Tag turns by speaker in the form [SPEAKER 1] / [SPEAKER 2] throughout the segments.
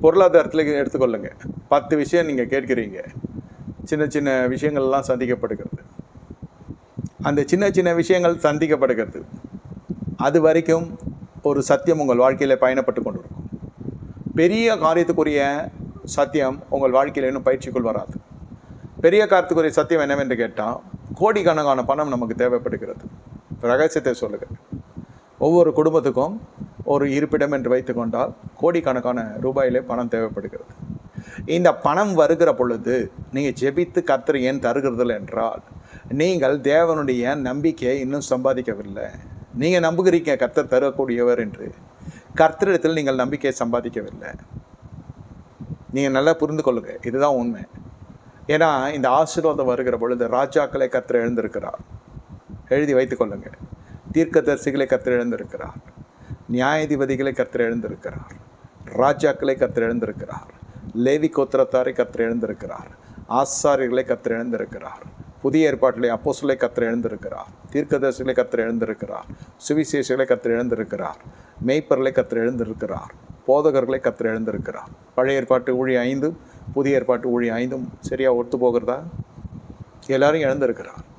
[SPEAKER 1] பொருளாதாரத்தில் எடுத்துக்கொள்ளுங்க. பத்து விஷயம் நீங்கள் கேட்குறீங்க. சின்ன சின்ன விஷயங்கள்லாம் சந்திக்கப்படுகிறது. அந்த சின்ன சின்ன விஷயங்கள் சந்திக்கப்படுகிறது. அது வரைக்கும் ஒரு சத்தியம் உங்கள் வாழ்க்கையில் பயணப்பட்டு கொண்டு இருக்கும் பெரிய காரியத்துக்குரிய சத்தியம் உங்கள் வாழ்க்கையில் இன்னும் பயிற்சிக்குள் வராது. பெரிய காரியத்துக்குரிய சத்தியம் என்னவென்று கேட்டால் கோடிக்கணக்கான பணம் நமக்கு தேவைப்படுகிறது. ரகசியத்தை சொல்லுங்கள். ஒவ்வொரு குடும்பத்துக்கும் ஒரு இருப்பிடம் என்று வைத்துக்கொண்டால் கோடிக்கணக்கான ரூபாயிலே பணம் தேவைப்படுகிறது. இந்த பணம் வருகிற பொழுது நீங்கள் ஜெபித்து கர்த்தர் ஏன் தருகிறதில்லை என்றால் நீங்கள் தேவனுடைய நம்பிக்கையை இன்னும் சம்பாதிக்கவில்லை. நீங்கள் நம்புகிறீங்க கர்த்தர் தரக்கூடியவர் என்று. கர்த்தரிடத்தில் நீங்கள் நம்பிக்கையை சம்பாதிக்கவில்லை. நீங்கள் நல்லா புரிந்து கொள்ளுங்க இதுதான் உண்மை. ஏன்னா இந்த ஆசீர்வாதம் வருகிற பொழுது ராஜாக்களை கர்த்தர் எழுந்திருக்கிறார். எழுதி வைத்துக் கொள்ளுங்க. தீர்க்கதரிசிகளை கர்த்தர் எழுந்திருக்கிறார். நியாயாதிபதிகளை கர்த்தர் எழுந்திருக்கிறார். ராஜாக்களை கர்த்தர் எழுந்திருக்கிறார். லேவி கோத்திரத்தாரை கர்த்தர் எழுந்திருக்கிறார். ஆசாரியர்களை கர்த்தர் எழுந்திருக்கிறார். புதிய ஏற்பாட்டிலே அப்போசுலை கர்த்தர் எழுந்திருக்கிறார். தீர்க்கதரிசிகளை கர்த்தர் எழுந்திருக்கிறார். சுவிசேஷங்களை கர்த்தர் எழுந்திருக்கிறார். மெய்ப்பர்களை கர்த்தர் எழுந்திருக்கிறார். போதகர்களை கர்த்தர் எழுந்திருக்கிறார். பழைய ஏற்பாட்டு ஊழி ஐந்தும் புதிய ஏற்பாட்டு ஊழி ஐந்தும் சரியாக ஒத்து போகிறதா? எல்லாரும் எழுந்திருக்கிறார்.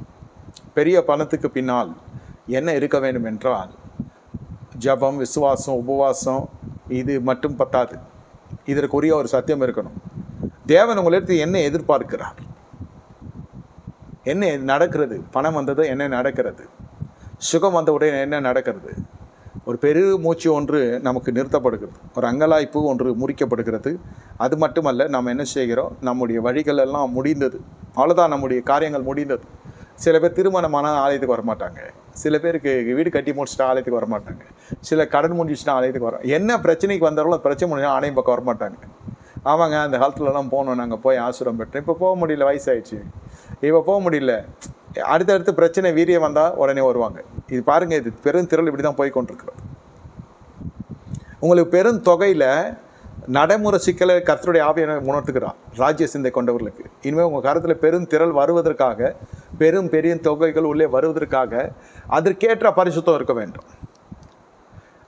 [SPEAKER 1] பெரிய பணத்துக்கு பின்னால் என்ன இருக்க வேண்டும் என்றால் ஜபம் விசுவாசம் உபவாசம் இது மட்டும் பத்தாது. இதற்குரிய ஒரு சத்தியம் இருக்கணும். தேவன் உங்களிடத்து என்ன எதிர்பார்க்கிறார். என்ன நடக்கிறது? பணம் வந்தது என்ன நடக்கிறது? சுகம் வந்த உடனே என்ன நடக்கிறது? ஒரு பெரு மூச்சு ஒன்று நமக்கு நிறுத்தப்படுகிறது. ஒரு அங்கலாய்ப்பு ஒன்று முறிக்கப்படுகிறது. அது மட்டுமல்ல நாம் என்ன செய்கிறோம்? நம்முடைய வழிகள் எல்லாம் முடிந்தது. அவ்வளோதான் நம்முடைய காரியங்கள் முடிந்தது. சில பேர் திருமணமான ஆலயத்துக்கு வரமாட்டாங்க. சில பேருக்கு வீடு கட்டி முடிச்சுட்டு ஆலயத்துக்கு வரமாட்டாங்க. சில கடன் முடிஞ்சிச்சுனா ஆலயத்துக்கு வர என்ன பிரச்சனைக்கு வந்தாலும் பிரச்சனை முடிஞ்சா ஆலயம் பக்கம் வரமாட்டாங்க. ஆமாங்க அந்த காலத்துலலாம் போனோம் நாங்கள் போய் ஆசிரம் பெற்றோம். இப்போ போக முடியல வயசாயிடுச்சு. இப்போ போக முடியல. அடுத்தடுத்து பிரச்சனை வீரியம் வந்தால் உடனே வருவாங்க. இது பாருங்கள் இது பெரும் திரள் இப்படி தான் போய் கொண்டிருக்கிறது உங்களுக்கு பெரும் தொகையில் நடைமுறை சிக்கலை கத்தருடைய ஆவியை உணர்த்துகிறார். ராஜ்ய சிந்தை கொண்டவர்களுக்கு. இனிமேல் உங்கள் கருத்தில் பெரும் திரள் வருவதற்காக பெரும் பெரிய தொகைகள் உள்ளே வருவதற்காக அதற்கேற்ற பரிசுத்தம் இருக்க வேண்டும்.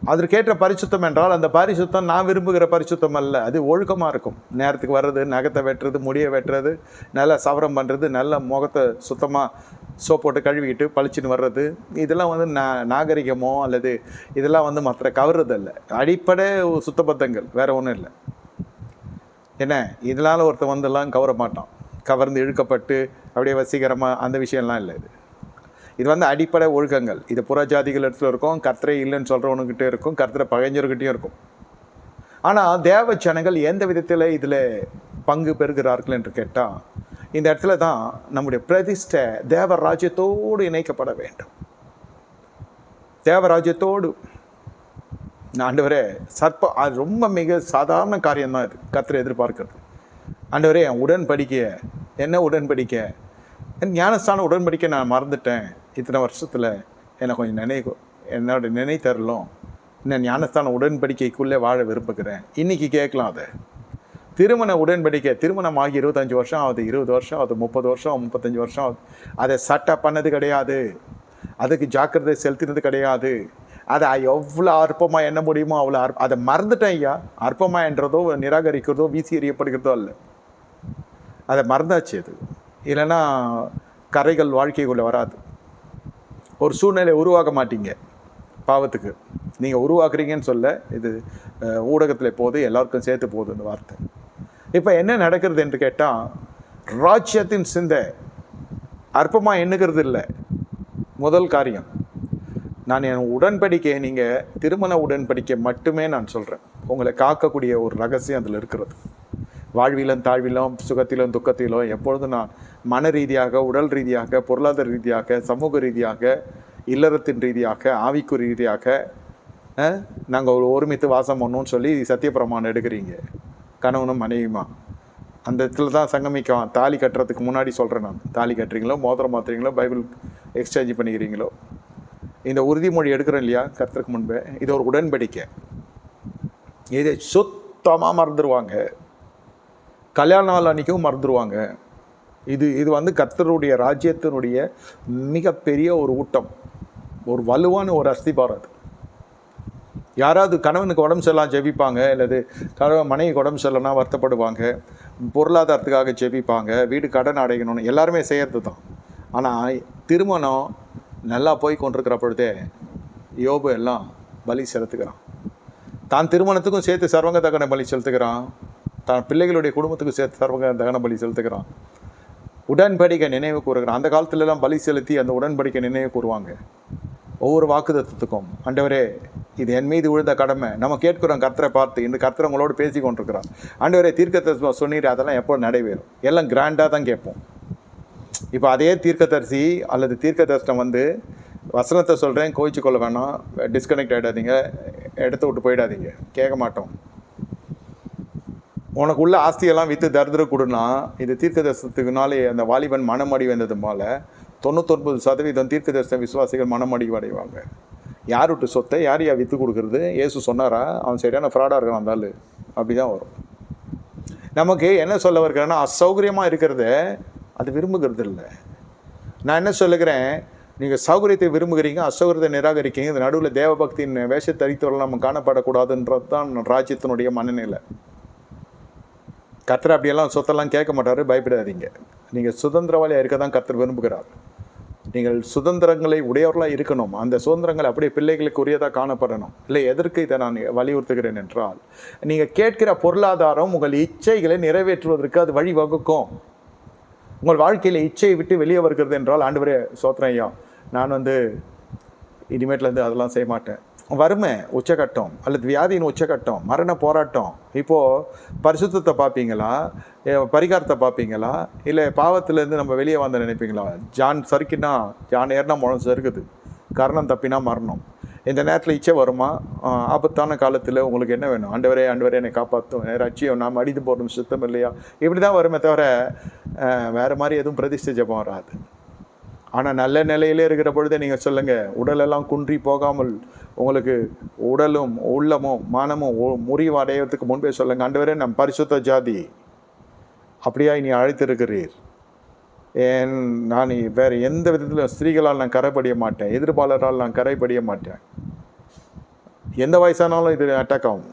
[SPEAKER 1] அதற்கேற்ற பரிசுத்தம் என்றால் அந்த பரிசுத்தம் நான் விரும்புகிற பரிசுத்தம் அல்ல. அது ஒழுக்கமாக இருக்கும். நேரத்துக்கு வர்றது நகத்தை வெட்டுறது முடியை வெட்டுறது நல்லா சவரம் பண்ணுறது நல்ல முகத்தை சுத்தமாக சோப் போட்டு கழுவிக்கிட்டு பளிச்சுன்னு வர்றது இதெல்லாம் வந்து நா நாகரிகமோ அல்லது இதெல்லாம் வந்து மற்ற கவர்றது இல்லை அடிப்படை சுத்தபத்தங்கள் வேறு ஒன்றும் இல்லை. என்ன? இதனால் ஒருத்தன் வந்துலாம் கவர மாட்டான் கவர்ந்து இழுக்கப்பட்டு அப்படியே வசீகரமாக அந்த விஷயம்லாம் இல்லை இது. இது வந்து அடிப்படை ஒழுக்கங்கள். இது புறஜாதிகள் இடத்துல இருக்கும் கர்த்தரை இல்லைன்னு சொல்கிறவனுக்கிட்டே இருக்கும் கர்த்தரை பகைஞ்சவர்கிட்டயும் இருக்கும். ஆனால் தேவ ஜனங்கள் எந்த விதத்தில் இதில் பங்கு பெறுகிறார்கள் என்று கேட்டால் இந்த இடத்துல தான் நம்முடைய பிரதிஷ்டை தேவ ராஜ்யத்தோடு இணைக்கப்பட வேண்டும். தேவராஜ்யத்தோடு ஆண்டவரே சர்ப்ப அது ரொம்ப மிக சாதாரண காரியம்தான் இது. கத்திர எதிர்பார்க்கிறது. ஆண்டவரே என் உடன்படிக்கை என்ன உடன்படிக்கை? என் ஞானஸ்தான உடன்படிக்கை நான் மறந்துட்டேன். இத்தனை வருஷத்தில் என்னை கொஞ்சம் நினைவு என்னோட நினைத்தரலும் நான் ஞானஸ்தான உடன்படிக்கைக்குள்ளே வாழ விரும்புகிறேன். இன்றைக்கி கேட்கலாம் அதை. திருமண உடன்படிக்கை திருமணம் ஆகி இருபத்தஞ்சி வருஷம் ஆகுது இருபது வருஷம் ஆகுது முப்பது வருஷம் முப்பத்தஞ்சு வருஷம் ஆகுது. அதை சட்டை பண்ணது கிடையாது. அதுக்கு ஜாக்கிரதை செலுத்தினது கிடையாது. அதை எவ்வளோ அற்பமாக எண்ண முடியுமோ அவ்வளோ அற்ப அதை மறந்துட்டேன் ஐயா. அற்பமாக என்றதோ நிராகரிக்கிறதோ வீசி எறியப்படுகிறதோ இல்லை அதை மறந்தாச்சு அது. இல்லைன்னா கரைகள் வாழ்க்கைக்குள்ளே வராது. ஒரு சூழ்நிலை உருவாக்க மாட்டீங்க. பாவத்துக்கு. நீங்கள் உருவாக்குறீங்கன்னு சொல்ல இது ஊடகத்தில் போகுது எல்லாருக்கும் சேர்த்து போகுது இந்த வார்த்தை. இப்போ என்ன நடக்கிறது என்று கேட்டால் ராஜ்யத்தின் சிந்தை அற்பமாக எண்ணுகிறது இல்லை. முதல் காரியம். நான் என் உடன்படிக்கை நீங்கள் திருமண உடன்படிக்கை மட்டுமே நான் சொல்கிறேன் உங்களை காக்கக்கூடிய ஒரு ரகசியம் அதில் இருக்கிறது. வாழ்விலும் தாழ்விலும் சுகத்திலும் துக்கத்திலும் எப்பொழுதும் நான் மன ரீதியாக உடல் ரீதியாக பொருளாதார ரீதியாக சமூக ரீதியாக இல்லறத்தின் ரீதியாக ஆவிக்கு ரீதியாக நாங்கள் ஒரு ஒருமித்து வாசம் பண்ணோம்னு சொல்லி சத்தியப்பிரமாணம் எடுக்கிறீங்க. கணவனும் மனைவியுமா? அந்த இடத்துல தான் சங்கமிக்கும் தாலி கட்டுறதுக்கு முன்னாடி சொல்கிறேன் நான். தாலி கட்டுறீங்களோ மோதிரம் மாத்துறீங்களோ பைபிள் எக்ஸ்சேஞ்ச் பண்ணிக்கிறீங்களோ? இந்த உறுதிமொழி எடுக்கிறோம் இல்லையா கத்துறதுக்கு முன்பே? இது ஒரு உடன்படிக்கை. இதை சுத்தமாக மறந்துடுவாங்க கல்யாண நாள் அன்றைக்கும் மறந்துடுவாங்க இது இது வந்து கர்த்தருடைய ராஜ்யத்தினுடைய மிகப்பெரிய ஒரு ஊட்டம். ஒரு வலுவான ஒரு அஸ்திபாரம் அது. யாராவது கணவனுக்கு உடம்பு சரியில்லாம் ஜெபிப்பாங்க அல்லது கணவன் மனைவிக்கு உடம்பு சரியில்லைனா வருத்தப்படுவாங்க பொருளாதாரத்துக்காக ஜெபிப்பாங்க வீடு கடன் அடைக்கணும்னு எல்லாருமே செய்கிறது தான் ஆனால் திருமணம் நல்லா போய் கொண்டிருக்கிற பொழுதே யோபு எல்லாம் பலி செலுத்துக்கிறான் தான் திருமணத்துக்கும் சேர்த்து சர்வங்க தகன பலி செலுத்துக்கிறான் தான் பிள்ளைகளுடைய குடும்பத்துக்கு சேர்த்து சர்வங்க தகன பலி செலுத்துக்கிறான் உடன்படிக்கை நினைவு கூறுகிறான். அந்த காலத்துலலாம் பலி செலுத்தி அந்த உடன்படிக்கை நினைவு கூறுவாங்க. ஒவ்வொரு வாக்குதத்துக்கும் ஆண்டவரே இது என் மீது விழுந்த கடமை. நம்ம கேட்கிறோம் கர்த்தரை பார்த்து இந்த கர்த்தரை உங்களோடு பேசி கொண்டிருக்கிறோம் ஆண்டவரே தீர்க்கத்தை சொன்னீர் அதெல்லாம் எப்போ நடைபெறும்? எல்லாம் கிராண்டாக தான் கேட்போம். இப்போ அதே தீர்க்கதரிசி அல்லது தீர்க்கதரிசனம் வந்து வசனத்தை சொல்கிறேன் கோவிச்சு கொள்ள வேணாம் டிஸ்கனெக்ட் ஆகிடாதீங்க இடத்த விட்டு போயிடாதீங்க கேட்க மாட்டோம். உனக்கு உள்ள ஆஸ்தியெல்லாம் விற்று தரித்திர கொடுனா இது தீர்க்கதரிசனத்துக்குனாலே அந்த வாலிபன் மனமடி வந்தது போல தொண்ணூத்தொன்பது சதவீதம் தீர்க்கதரிசன விசுவாசிகள் மனமடி அடைவாங்க. யார் விட்டு சொத்தை யார் யார் விற்று கொடுக்குறது? ஏசு சொன்னாரா? அவன் சரியான ஃப்ராடாக இருக்கான் அந்த ஆளு. அப்படி தான் வரும். நமக்கு என்ன சொல்ல வருகிறேன்னா அசௌகரியமாக இருக்கிறத அது விரும்புகிறது இல்லை நான் என்ன சொல்லுகிறேன்? நீங்கள் சௌகரியத்தை விரும்புகிறீங்க அசௌகரியத்தை நிராகரிக்கீங்க இந்த நடுவில் தேவபக்தியின் வேஷ நம்ம காணப்படக்கூடாதுன்றது தான் ராஜ்யத்தினுடைய மனநிலை. கர்த்தர் அப்படியெல்லாம் சொத்தெல்லாம் கேட்க மாட்டார் பயப்படாதீங்க. நீங்கள் சுதந்திரவாளியாக இருக்க தான் கர்த்தர் விரும்புகிறார். நீங்கள் சுதந்திரங்களை உடையவர்களாக இருக்கணும். அந்த சுதந்திரங்கள் அப்படியே பிள்ளைகளுக்கு உரியதாக காணப்படணும். இல்லை எதற்கு இதை நான் வலியுறுத்துகிறேன் என்றால் நீங்கள் கேட்கிற பொருளாதாரம் உங்கள் இச்சைகளை நிறைவேற்றுவதற்கு அது வழிவகுக்கும். உங்கள் வாழ்க்கையில் இச்சையை விட்டு வெளியே வருகிறது என்றால் ஆண்டவரே சோத்திரம் ஐயா நான் வந்து இனிமேட்லேருந்து அதெல்லாம் செய்ய மாட்டேன். வறுமை உச்சகட்டம் அல்லது வியாதியின் உச்சகட்டம் மரண போராட்டம் இப்போது பரிசுத்தத்தை பார்ப்பீங்களா? பரிகாரத்தை பார்ப்பீங்களா? இல்லை பாவத்திலேருந்து நம்ம வெளியே வந்த நினைப்பீங்களா? ஜான் சறுக்கினா ஜான் ஏறினா முழம் சறுக்குது கரணம் தப்பினா மரணம். இந்த நேரத்தில் இச்சை வருமா? ஆபத்தான காலத்தில் உங்களுக்கு என்ன வேணும்? ஆண்டவரே ஆண்டவரே என்னை காப்பாற்றும் ரட்சியம் நாம் அடித்து போடணும் சுத்தம் இல்லையா? இப்படி தான் வருமே தவிர வேறு மாதிரி எதுவும் பிரதிஷ்ட ஜெபம் வராது. ஆனால் நல்ல நிலையிலே இருக்கிற பொழுதே நீங்கள் சொல்லுங்கள் உடலெல்லாம் குன்றி போகாமல் உங்களுக்கு உடலும் உள்ளமும் மனமும் முறிவு அடையிறதுக்கு முன்பே சொல்லுங்கள் ஆண்டவரே நம் பரிசுத்த ஜாதி அப்படியா நீ அழைத்திருக்கிறீர்? ஏன் நான் வேறு எந்த விதத்திலும் ஸ்திரீகளால் நான் கரைப்படிய மாட்டேன். எதிர்ப்பாளரால் நான் கரைப்படிய மாட்டேன். எந்த வயசானாலும் இது அட்டாக் ஆகும்.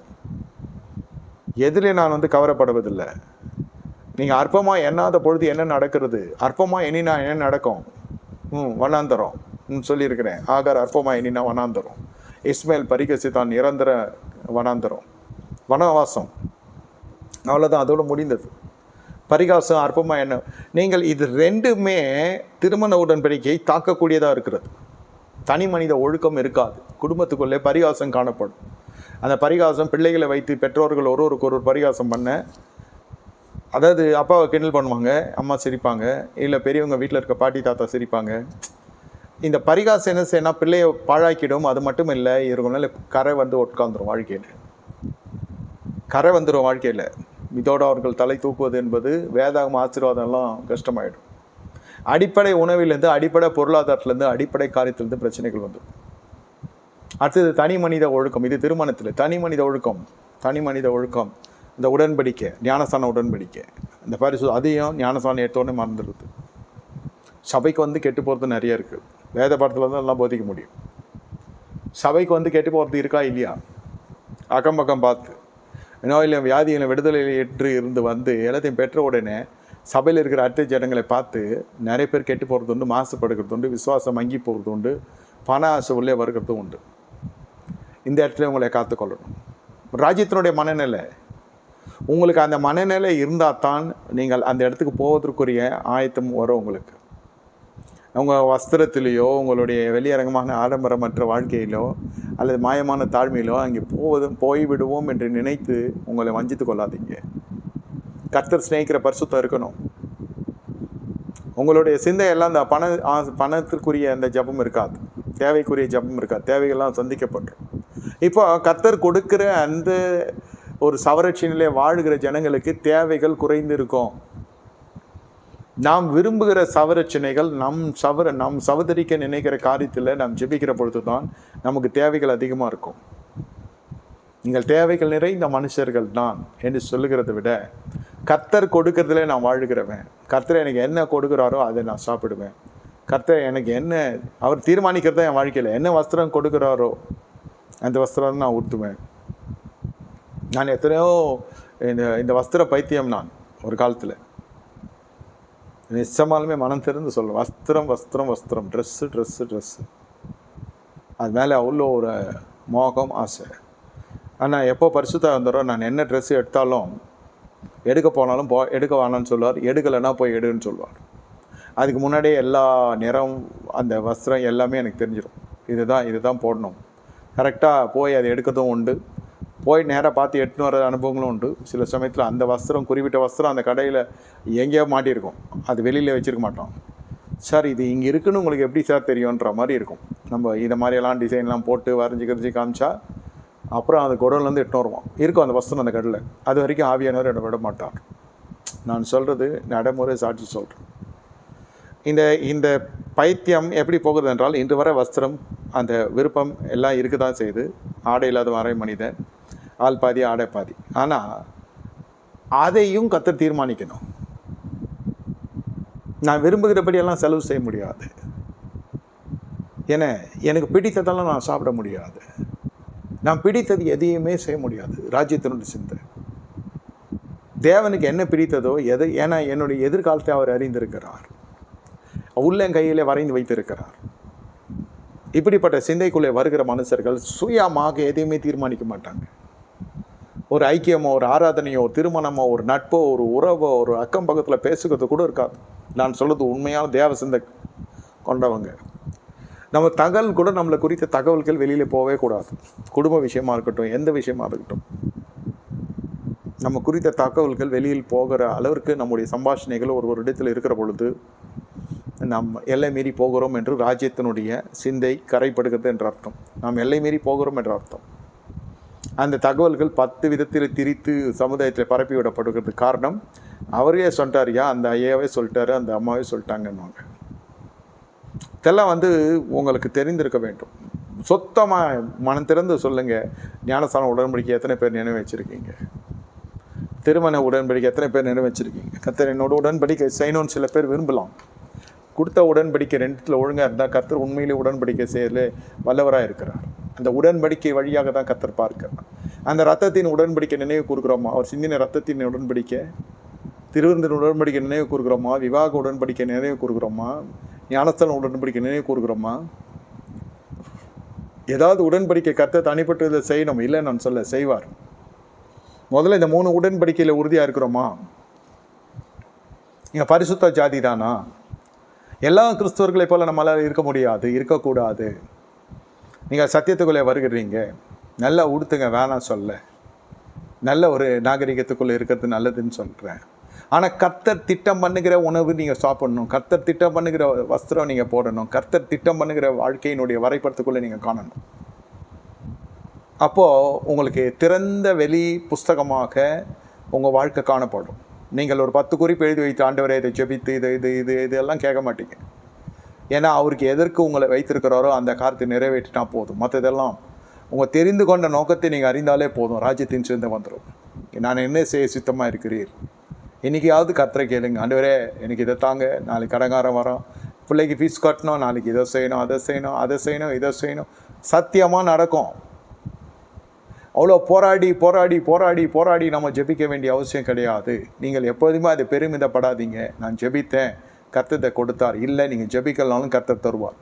[SPEAKER 1] எதிலே நான் வந்து கவரப்படுவதில்லை. நீங்கள் அற்பமாக எண்ணாத பொழுது என்ன நடக்கிறது? அற்பமாக எண்ணினா என்ன நடக்கும்? ம் வனாந்தரம். ம் சொல்லியிருக்கிறேன். ஆகார் அற்பமாக எண்ணினா வனாந்தரம். இஸ்மேல் பரிகசித்தான் நிரந்தர வனாந்தரம். வனவாசம். அவ்வளோதான் அதோடு முடிந்தது. பரிகாசம் அற்பமாக என்ன நீங்கள் இது ரெண்டுமே திருமண உடன்படிக்கை தாக்கக்கூடியதாக இருக்கிறது. தனி மனித ஒழுக்கம் இருக்காது. குடும்பத்துக்குள்ளே பரிகாசம் காணப்படும். அந்த பரிகாசம் பிள்ளைகளை வைத்து பெற்றோர்கள் ஒருவருக்கு ஒரு பரிகாசம் பண்ண அதாவது அப்பாவை கிண்டல் பண்ணுவாங்க அம்மா சிரிப்பாங்க இல்லை பெரியவங்க வீட்டில் இருக்க பாட்டி தாத்தா சிரிப்பாங்க. இந்த பரிகாசம் என்ன செய்யணும் பிள்ளையை பாழாக்கிடும். அது மட்டும் இல்லை இருக்கனால கரை வந்து உட்காந்துரும் வாழ்க்கையில். கரை வந்துடும் வாழ்க்கையில். இதோடு அவர்கள் தலை தூக்குவது என்பது வேதாகம் ஆசீர்வாதம்லாம் கஷ்டமாயிடும். அடிப்படை உணவிலேருந்து அடிப்படை பொருளாதாரத்துலேருந்து அடிப்படை காரியத்திலேருந்து பிரச்சனைகள் வந்துடும் அடுத்தது தனி மனித ஒழுக்கம். இது திருமணத்தில். தனி மனித ஒழுக்கம். தனி மனித ஒழுக்கம். இந்த உடன்படிக்கை ஞானஸ்தான உடன்படிக்கை. இந்த பரிசு அதையும் ஞானஸ்தானம் எடுத்தோடனே மறந்துடுது சபைக்கு வந்து கெட்டு போகிறது நிறைய இருக்குது வேத பாடத்தில் தான் எல்லாம் போதிக்க முடியும். சபைக்கு வந்து கெட்டு போகிறது இருக்கா இல்லையா? அக்கம் பக்கம் பார்த்து. நோயிலும் வியாதியிலும் விடுதலையில் ஏற்று இருந்து வந்து எல்லாத்தையும் பெற்ற உடனே சபையில் இருக்கிற அடுத்த ஜனங்களை பார்த்து நிறைய பேர் கெட்டு போகிறது உண்டு மாசுபடுகிறது உண்டு விசுவாசம் மங்கி போகிறது உண்டு பண ஆசை உள்ளே வருகிறதும் உண்டு. இந்த இடத்துல உங்களை காத்துக்கொள்ளணும். ராஜ்யத்தினுடைய மனநிலை உங்களுக்கு அந்த மனநிலை இருந்தால் தான் நீங்கள் அந்த இடத்துக்கு போவதற்குரிய ஆயத்தம் வரும் உங்களுக்கு. உங்கள் வஸ்திரத்திலேயோ உங்களுடைய வெளியரங்கமான ஆடம்பரமற்ற வாழ்க்கையிலோ அல்லது மாயமான தாழ்மையிலோ அங்கே போவதும் போய்விடுவோம் என்று நினைத்து உங்களை வஞ்சித்து கொள்ளாதீங்க. கர்த்தர் சிநேகிக்கிற பரிசுத்தம் இருக்கணும். உங்களுடைய சிந்தையெல்லாம் அந்த பண ஆ- பணத்திற்குரிய அந்த ஜபம் இருக்காது. தேவைக்குரிய ஜபம் இருக்காது. தேவைகள்லாம் சந்திக்கப்பட்டுரும். இப்போ கர்த்தர் கொடுக்குற அந்த ஒரு சவரட்சினிலே வாழ்கிற ஜனங்களுக்கு தேவைகள் குறைந்து இருக்கும் நாம் விரும்புகிற சவரச்சனைகள் நம் சவர நம் சவதரிக்க நினைக்கிற காரியத்தில் நாம் ஜெபிக்கிற பொழுது தான் நமக்கு தேவைகள் அதிகமாக இருக்கும். நீங்கள் தேவைகள் நிறைந்த மனுஷர்கள் தான் என்று சொல்லுகிறத விட கர்த்தர் கொடுக்கறதுல நான் வாழுகிறவன். கர்த்தர் எனக்கு என்ன கொடுக்குறாரோ அதை நான் சாப்பிடுவேன். கர்த்தர் எனக்கு என்ன அவர் தீர்மானிக்கிறதா என் வாழ்க்கையில் என்ன வஸ்திரம் கொடுக்குறாரோ அந்த வஸ்திரம் நான் ஊற்றுவேன் நான் எத்தனையோ இந்த இந்த வஸ்திர பைத்தியம் நான் ஒரு காலத்தில். நிச்சயமாலுமே மனம் திறந்து சொல்லுவேன் வஸ்திரம் வஸ்திரம் வஸ்திரம். ட்ரெஸ்ஸு ட்ரெஸ்ஸு ட்ரெஸ்ஸு அது மேலே அவ்வளோ ஒரு மோகம் ஆசை. ஆனால் எப்போ பரிசுத்தாக வந்துடுறோ நான் என்ன ட்ரெஸ்ஸு எடுத்தாலும் எடுக்க போனாலும் போ எடுக்க வேணாம்னு சொல்லுவார். எடுக்கலைன்னா போய் எடுன்னு சொல்லுவார். அதுக்கு முன்னாடியே எல்லா நிறம் அந்த வஸ்திரம் எல்லாமே எனக்கு தெரிஞ்சிடும் இதுதான் இதுதான் போடணும். கரெக்டாக போய் அதை எடுக்கிறதும் உண்டு. போய் நேராக பார்த்து எடுத்துன்னு வர அனுபவங்களும் உண்டு. சில சமயத்தில் அந்த வஸ்திரம் குறிப்பிட்ட வஸ்திரம் அந்த கடையில் எங்கேயோ மாட்டியிருக்கும். அது வெளியில் வச்சுருக்க மாட்டோம். சார் இது இங்கே இருக்குன்னு உங்களுக்கு எப்படி சார் தெரியுன்ற மாதிரி இருக்கும். நம்ம இதை மாதிரியெல்லாம் டிசைன்லாம் போட்டு வரைஞ்சி கரைஞ்சி காமிச்சா அப்புறம் அந்த குடோன்லேருந்து எட்டு வருவோம். இருக்கும் அந்த வஸ்திரம் அந்த கடையில். அது வரைக்கும் ஆவியானவர் இடம் விட மாட்டார். நான் சொல்கிறது நடைமுறை சாட்சி சொல்கிறேன் இந்த இந்த பைத்தியம் எப்படி போகிறது என்றால் இன்று வரை வஸ்திரம் அந்த விருப்பம் எல்லாம் இருக்க தான் செய்யுது ஆடை இல்லாத வரை மனிதன் ஆள் பாதி ஆடை பாதி. ஆனால் அதையும் கத்தர் தீர்மானிக்கணும். நான் விரும்புகிறபடியெல்லாம் செலவு செய்ய முடியாது. ஏன்னா எனக்கு பிடித்ததெல்லாம் நான் சாப்பிட முடியாது. நான் பிடித்தது எதையுமே செய்ய முடியாது. ராஜ்யத்தினுடைய சிந்தை. தேவனுக்கு என்ன பிடித்ததோ எது ஏன்னா என்னுடைய எதிர்காலத்தை அவர் அறிந்திருக்கிறார். உள்ளங்கையிலே வரைந்து வைத்திருக்கிறார். இப்படிப்பட்ட சிந்தைக்குள்ளே வருகிற மனுஷர்கள் சுயமாக எதையுமே தீர்மானிக்க மாட்டாங்க. ஒரு ஐக்கியமோ ஒரு ஆராதனையோ ஒரு திருமணமோ ஒரு நட்போ ஒரு உறவோ ஒரு அக்கம் பக்கத்தில் பேசுகிறது கூட இருக்காது. நான் சொல்கிறது உண்மையான தேவ சிந்தை கொண்டவங்க. நம்ம தகவல் கூட நம்மளை குறித்த தகவல்கள் வெளியில் போகவே கூடாது. குடும்ப விஷயமா இருக்கட்டும் எந்த விஷயமா இருக்கட்டும். நம்ம குறித்த தகவல்கள் வெளியில் போகிற அளவிற்கு நம்முடைய சம்பாஷணைகள் ஒரு ஒரு இடத்தில் இருக்கிற பொழுது நாம் எல்லை மீறி போகிறோம் என்று ராஜ்யத்தினுடைய சிந்தை கரைப்படுகிறது என்ற அர்த்தம். நாம் எல்லை மீறி போகிறோம் என்ற அர்த்தம். அந்த தகவல்கள் பத்து விதத்தில் திரித்து சமுதாயத்தில் பரப்பி விடப்படுகிறது காரணம் அவரே சொல்லிட்டாருயா அந்த ஐயாவே சொல்லிட்டாரு அந்த அம்மாவே சொல்லிட்டாங்கன்னுவாங்க. இதெல்லாம் வந்து உங்களுக்கு தெரிந்திருக்க வேண்டும். சொத்தமாக மனம் திறந்து சொல்லுங்கள் ஞானஸ்தான உடன்படிக்கை எத்தனை பேர் நினைவு வச்சுருக்கீங்க? திருமண உடன்படிக்கை எத்தனை பேர் நினைவு வச்சுருக்கீங்க? கத்தர் என்னோட உடன்படிக்கை செய்யணும்னு சில பேர் விரும்பலாம். கொடுத்த உடன்படிக்கை ரெண்டுத்தில் ஒழுங்காக இருந்தால் கத்தர் உண்மையிலே உடன்படிக்கை செய்யல வல்லவராக இருக்கிறார் அந்த உடன்படிக்கை வழியாக தான் கத்தர் பார்க்கிறார். அந்த ரத்தத்தின் உடன்படிக்கை நினைவு கூறுகிறோமா? அவர் சிந்தின ரத்தத்தின் உடன்படிக்கை திருவிருந்தின் உடன்படிக்கை நினைவு கூறுகிறோமா? விவாக உடன்படிக்கை நினைவு கூறுகிறோமா? ஞானஸ்தலம் உடன்படிக்கை நினைவு கூறுகிறோமா? ஏதாவது உடன்படிக்கை கத்த தனிப்பட்டதை செய்யணும். இல்லை நான் சொல்ல செய்வார். முதல்ல இந்த மூணு உடன்படிக்கையில் உறுதியாக இருக்கிறோமா? நீங்கள் பரிசுத்த ஜாதி தானா எல்லா கிறிஸ்தவர்களைப் போல நம்மளால் இருக்க முடியாது இருக்கக்கூடாது. நீங்கள் சத்தியத்துக்குள்ளே வருகிறீங்க. நல்லா உடுத்துங்க வேணாம் சொல்ல. நல்ல ஒரு நாகரிகத்துக்குள்ளே இருக்கிறது நல்லதுன்னு சொல்கிறேன் ஆனால் கர்த்தர் திட்டம் பண்ணுகிற உணவு நீங்கள் சாப்பிடணும். கர்த்தர் திட்டம் பண்ணுகிற வஸ்திரம் நீங்கள் போடணும். கர்த்தர் திட்டம் பண்ணுகிற வாழ்க்கையினுடைய வரைபடத்துக்குள்ளே நீங்கள் காணணும். அப்போது உங்களுக்கு திறந்த வெளி புஸ்தகமாக உங்கள் வாழ்க்கை காணப்படும். நீங்கள் ஒரு பத்து குறிப்பு எழுதி வைத்து ஆண்டவரை இதை ஜெபித்து இது இது இது இதெல்லாம் கேட்க மாட்டீங்க. ஏன்னா அவருக்கு எதற்கு உங்களை வைத்திருக்கிறாரோ அந்த காரியத்தை நிறைவேற்றினா போதும். மற்றதெல்லாம் உங்கள் தெரிந்து கொண்ட நோக்கத்தை நீங்கள் அறிந்தாலே போதும். ராஜ்யத்தின் சேர்ந்து வந்துடும் நான் என்ன செய்ய சுத்தமாக இருக்கிறீர்? இன்றைக்கியாவது கத்தரை கேளுங்க. ஆண்டவரே எனக்கு இதை தாங்க. நாளைக்கு கடங்காரம் வரோம். பிள்ளைக்கு ஃபீஸ் கட்டணும். நாளைக்கு இதை செய்யணும் அதை செய்யணும் அதை செய்யணும் இதை செய்யணும். சத்தியமாக நடக்கும். அவ்வளோ போராடி போராடி போராடி போராடி நம்ம ஜெபிக்க வேண்டிய அவசியம் கிடையாது. நீங்கள் எப்போதுமே அதை பெருமிதப்படாதீங்க. நான் ஜெபித்தேன். கர்த்தத்தை கொடுத்தார். இல்லை நீங்கள் ஜபிக்கலனாலும் கர்த்தர் தருவார்.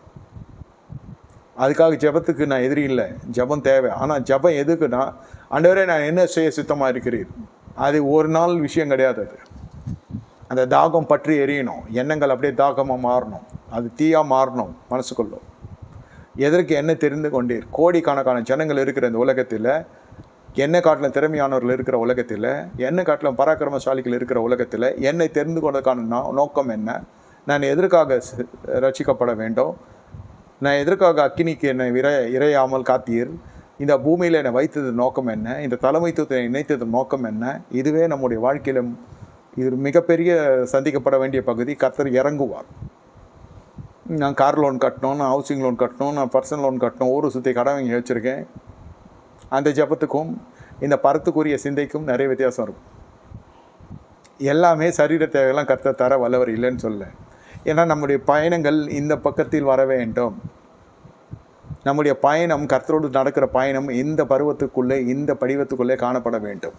[SPEAKER 1] அதுக்காக ஜெபத்துக்கு நான் எதிரி இல்லை. ஜெபம் தேவை. ஆனால் ஜெபம் எதுக்குன்னா அண்டவரே நான் என்ன செய்ய சுத்தமாக இருக்கிறீர்? அது ஒரு நாள் விஷயம் கிடையாது அது. அந்த தாகம் பற்றி எரியணும். எண்ணங்கள் அப்படியே தாகமாக மாறணும். அது தீயாக மாறணும். மனசுக்குள்ள. எதற்கு என்ன தெரிந்து கொண்டீர்? கோடிக்கணக்கான ஜனங்கள் இருக்கிற இந்த உலகத்தில் என்னை காட்டிலும் திறமையானவர்கள் இருக்கிற உலகத்தில் என்ன காட்டிலும் பராக்கிரமசாலிகள் இருக்கிற உலகத்தில் என்னை தெரிந்து கொண்டதுக்கான நோக்கம் என்ன? நான் எதற்காக ரசிக்கப்பட ரட்சிக்கப்பட வேண்டும்? நான் எதற்காக அக்கினிக்கு என்னை விரை இறையாமல் காத்தீர்? இந்த பூமியில் என்னை வைத்தது நோக்கம் என்ன? இந்த தலைமைத்துவத்தை இணைத்தது நோக்கம் என்ன? இதுவே நம்முடைய வாழ்க்கையில் இது மிகப்பெரிய சந்திக்கப்பட வேண்டிய பகுதி. கத்தர் இறங்குவார். நான் கார் லோன் கட்டணும் நான் ஹவுசிங் லோன் கட்டணும் நான் பர்சனல் லோன் கட்டணும் ஊர் சுற்றி கடன் வாங்கி வச்சுருக்கேன். அந்த ஜெபத்துக்கும் இந்த பரத்துக்குரிய சிந்தைக்கும் நிறைய வித்தியாசம் இருக்கும். எல்லாமே சரீர தேவையெல்லாம் கர்த்தர் தர வல்லவர் இல்லைன்னு சொல்ல. ஏன்னா நம்முடைய பயணங்கள் இந்த பக்கத்தில் வர வேண்டும். நம்முடைய பயணம் கர்த்தரோடு நடக்கிற பயணம் இந்த பருவத்துக்குள்ளே இந்த படிவத்துக்குள்ளே காணப்பட வேண்டும்.